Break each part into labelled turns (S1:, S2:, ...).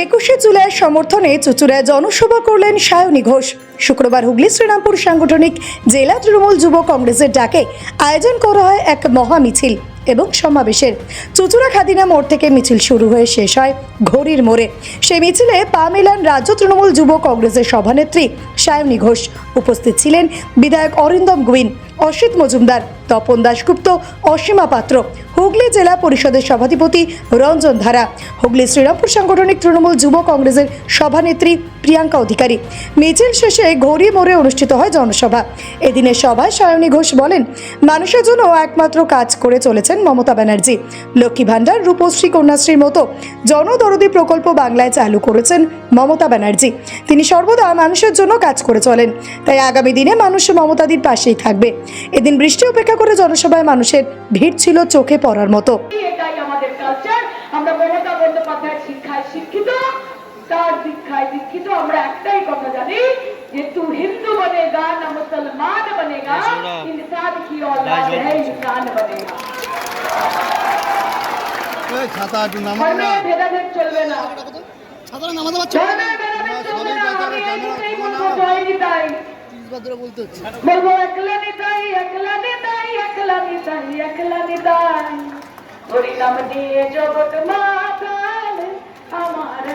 S1: একুশে জুলাইয়ের সমর্থনে চুচুড়ায় জনসভা করলেন সায়নী ঘোষ। শুক্রবার হুগলি শ্রীরামপুর সাংগঠনিক জেলা তৃণমূল যুব কংগ্রেসের ডাকে আয়োজন করা হয় এক মহা মিছিল এবং সমাবেশের। চুচুড়া খাদিনা মোড় থেকে মিছিল শুরু হয়ে শেষ হয় ঘড়ির মোড়ে। সেই মিছিলে পা মেলান রাজ্য তৃণমূল যুব কংগ্রেসের সভানেত্রী সায়নী ঘোষ। উপস্থিত ছিলেন বিধায়ক অরিন্দম গুইন, অসিত মজুমদার তপন দাশগুপ্ত, অসীমা পাত্র, হুগলি জেলা পরিষদের সভাধিপতি রঞ্জন ধারা, হুগলি শ্রীরামপুর সাংগঠনিক তৃণমূল যুব কংগ্রেসের সভানেত্রী প্রিয়াঙ্কা অধিকারী। মিছিল শেষে ঘড়ি মোড়ে অনুষ্ঠিত হয় জনসভা। এদিনের সভায় সায়নী ঘোষ বলেন, মানুষের জন্য একমাত্র কাজ করে চলেছেন মমতা ব্যানার্জি। লক্ষ্মী ভাণ্ডার, রূপশ্রী কন্যাশ্রীর মতো জনদরদি প্রকল্প বাংলায় চালু করেছেন মমতা ব্যানার্জি। তিনি সর্বদা মানুষের জন্য কাজ করে চলেন। তাই আগামী দিনে মানুষ মমতাদির পাশেই থাকবে। এদিন বৃষ্টি উপেক্ষা করে জনসভায় মানুষের ভিড় ছিল চোখে পড়ার মতো
S2: এটাই আমাদের কালচার আমরা মমতা বন্দ্যোপাধ্যায়ের শিক্ষায় শিক্ষিত তার দীক্ষায় দীক্ষিত আমরা একটাই কথা জানি যে তু হিন্দু বনেগা না মুসলমান বনেগা इंसान की औलाद है इंसान बनेगा
S3: এই ছাতা একটু নামাও
S2: ধর্মে
S3: না
S2: ভেদাভেদ চলবে না
S3: ছাতাটা নামাতে পারছো
S2: ধর্মে ভেদাভেদ চলবে না আমি এই নিতাই বলবো জয় নিতাই
S3: তিরিশ ধরে বলতে হচ্ছে
S2: বলবো একলা নিতাই একলা নিতাই একলা নিতাই একলা নিতাই হরি নাম দিয়ে জগৎ মাতাল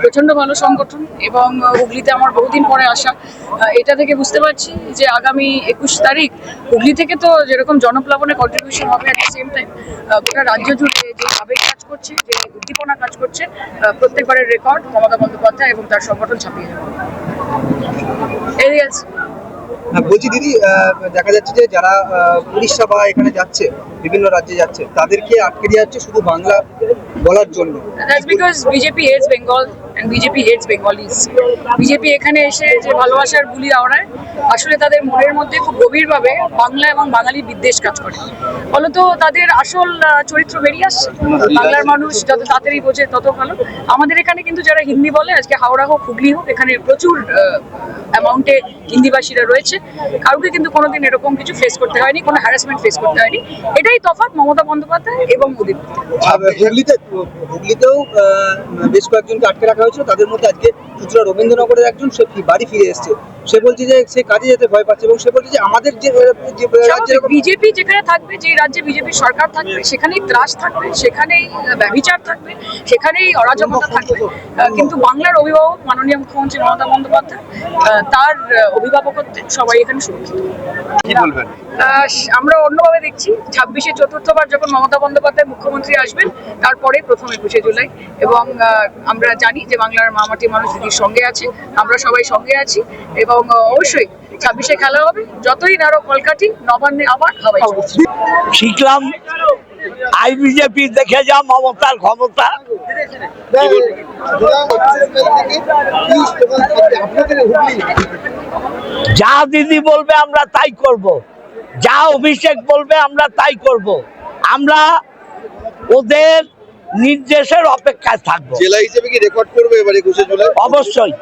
S4: প্রচণ্ড ভালো সংগঠন এবং হুগলিতে আমার বহুদিন পরে আসা এটা থেকে বুঝতে পারছি যে আগামী একুশ তারিখ হুগলি থেকে তো যেরকম জনপ্লাবনে কন্ট্রিবিউশন হবে অ্যাট সেম টাইম গোটা রাজ্য জুড়ে যে আবেগ কাজ করছে, যে উদ্দীপনা কাজ করছে প্রত্যেকবারের রেকর্ড মমতা বন্দ্যোপাধ্যায় এবং তার সংগঠন ছাপিয়ে যাবে।
S5: বলছি দিদি দেখা যাচ্ছে যে যারা উড়িষ্যা বা এখানে যাচ্ছে, বিভিন্ন রাজ্যে যাচ্ছে, তাদেরকে আটকে দেওয়া হচ্ছে শুধু বাংলা বলার জন্য।
S4: BJP hates And BJP hates Bengalis. BJP এখানে এসে যে ভালোবাসার গুলি আওড়ায় আসলে তাদের মনের মধ্যে খুব গভীরভাবে বাংলা এবং বাঙালি বিদ্বেষ কাজ করে। ফলত তাদের আসল চরিত্র বেরিয়ে আসছে। বাংলার মানুষ যত তাড়াতাড়ি বোঝে তত ভালো। আমাদের এখানে কিন্তু যারা হিন্দি বলে, আজকে হাওড়া হোক, হুগলি হোক, এখানে প্রচুর অ্যামাউন্টে হিন্দিভাষীরা রয়েছে। কাউকে কিন্তু কোনোদিন এরকম কিছু ফেস করতে হয়নি, কোনো হ্যারাসমেন্ট ফেস করতে হয়নি। এটাই তফাৎ মমতা বন্দ্যোপাধ্যায় এবং মোদীর।
S5: হুগলিতে, হুগলিতেও বেশ কয়েকজনকে আটকে রাখা হয়েছিল তাদের মধ্যে আজকে চুচড়া রবীন্দ্রনগরের একজন সে বাড়ি ফিরে এসেছে। সে বলছে যে সে কাজে যেতে ভয় পাচ্ছে এবং সে বলছে যে আমাদের যে যে
S4: বিজেপি যেখানে থাকবে যে রাজ্যে বিজেপি সরকার থাকবে সেখানেই ত্রাস থাকবে সেখানেই ব্যভিচার থাকবে সেখানেই অরাজকতা থাকবে। কিন্তু বাংলার অভিভাবক মাননীয় মুখ্যমন্ত্রী মমতা বন্দ্যোপাধ্যায় আহ, তার অভিভাবকত্বে সবাই এখানে সুরক্ষিত। আহ, আমরা অন্যভাবে দেখছি ছাব্বিশে চতুর্থবার যখন মমতা বন্দ্যোপাধ্যায় মুখ্যমন্ত্রী আসবেন তারপরে প্রথম একুশে জুলাই এবং আহ, আমরা জানি যে বাংলার মামাটি মানুষ দিদির সঙ্গে আছে, আমরা সবাই সঙ্গে আছি এবং অবশ্যই ছাব্বিশে খেলা হবে, যতই নারো কলকাঠি, নবান্নে আবার হাওয়াই
S6: শিখলাম আই বিজেপি দেখে যা মমতার ক্ষমতা যা দিদি বলবে আমরা তাই করব। যা অভিষেক বলবে আমরা তাই করব। আমরা ওদের নির্দেশের অপেক্ষায় থাকব।
S3: জেলা হিসেবে কি রেকর্ড করবে এবার একুশে জুলাই?
S6: অবশ্যই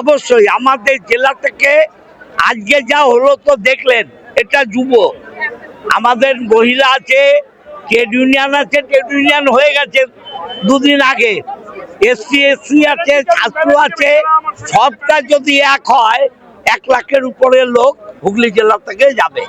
S6: অবশ্যই। আমাদের জেলা থেকে আজকে যা হলো তো দেখলেন এটা যুব। আমাদের মহিলা আছে ট্রেড ইউনিয়ন আছে ট্রেড ইউনিয়ন হয়ে গেছে দুদিন আগে। এসসি এসসি আছে ছাত্র আছে সবটা যদি এক হয় এক লাখের উপরে লোক হুগলি জেলা থেকে যাবে।